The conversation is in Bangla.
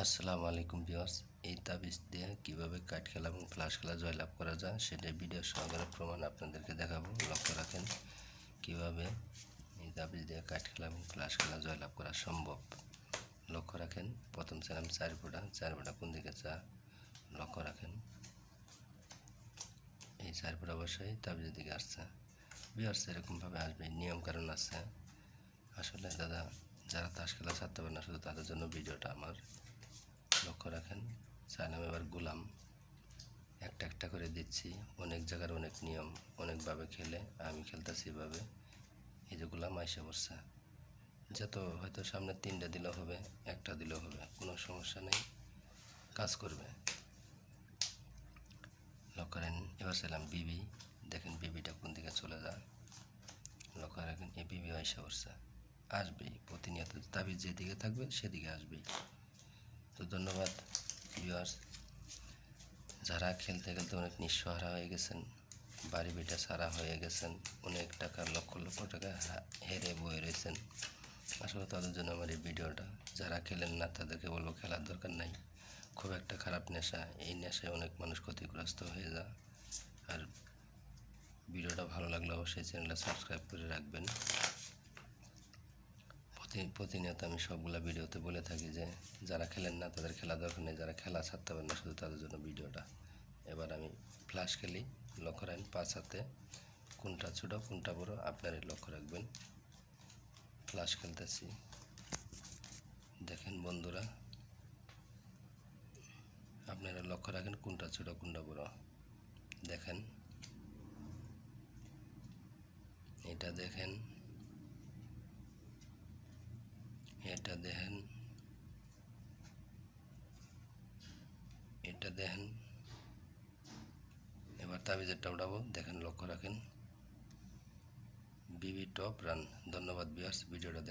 আসসালামু আলাইকুম ভিউয়ার্স, এই তাবিজ দিয়ে কীভাবে কাঠ খেলা এবং ফ্লাশ খেলা জয়লাভ করা যায় সেটাই ভিডিও সহকারে প্রমাণ আপনাদেরকে দেখাবো। লক্ষ্য রাখেন, কীভাবে এই তাবিজ দিয়ে কাঠ খেলা এবং ফ্লাশ খেলা জয়লাভ করা সম্ভব। লক্ষ্য রাখেন, প্রথম ছিলাম চার ফোটা চার ফোটা কোন দিকে চা? লক্ষ্য রাখেন, এই চার ফোটা অবশ্যই তাবিজের দিকে আসছে। ভিউয়ার্স, এরকমভাবে আসবে নিয়ম কারণ আছে। আসলে দাদা, যারা তাস খেলা ছাড়তে পারে না, শুধু তাদের জন্য ভিডিওটা আমার। লক্ষ্য রাখেন। চাইলাম এবার গোলাম। একটা একটা করে দিচ্ছি। অনেক জায়গার অনেক নিয়ম, অনেকভাবে খেলে, আমি খেলতেছি এভাবে। এই যে গোলাম আইসে বসছে যত হয়তো সামনে তিনটা দিলেও হবে, একটা দিলেও হবে, কোনো সমস্যা নেই। কাজ করবে। লক্ষ্য রাখেন, এবার চাইলাম বিবি। দেখেন বিবিটা কোন দিকে চলে যায়। লক্ষ্য রাখেন, এই বিবি আইসে বসছে আসবেই, প্রতিনিয়ত। তাবিজ যেদিকে থাকবে, সেদিকে আসবেই। তো ধন্যবাদ ভিউয়ার্স যারা খেলতে খেলতে অনেক নিঃস্বহারা হয়ে গেছেন, বাড়ি বেটা সারা হয়ে গেছেন, অনেক টাকা, লক্ষ লক্ষ টাকা হেরে বয়ে রয়েছেন, আসলে তাদের জন্য আমার এই ভিডিওটা। যারা খেলেন না, তাদেরকে বলব খেলার দরকার নাই। খুব একটা খারাপ নেশা, এই নেশায় অনেক মানুষ ক্ষতিগ্রস্ত হয়ে যায়। আর ভিডিওটা ভালো লাগলে অবশ্যই চ্যানেলটা সাবস্ক্রাইব করে রাখবেন। প্রতি, প্রতিনিয়ত আমি সবগুলা ভিডিওতে বলে থাকি যে, যারা খেলেন না তাদের খেলা দরকার নেই, যারা খেলা ছাড়তে পারেন না শুধু তাদের জন্য ভিডিওটা। এবার আমি ফ্লাশ খেলি, লক্ষ্য রাখেন, পাঁচ হাতে, কোনটা ছোটো, কোনটা বড়, আপনারই লক্ষ্য রাখবেন। ফ্লাশ খেলতেছি। দেখেন বন্ধুরা, আপনারা লক্ষ্য রাখেন কোনটা ছোট, কোনটা বড়। দেখেন, এটা দেখেন এটা দেখেন। এটা দেখেন। এবার তাবিজেরটা উঠাবো। দেখেন, লক্ষ্য রাখেন। বিবি টপ রান। ধন্যবাদ বিয়ার্স ভিডিওটা দেখ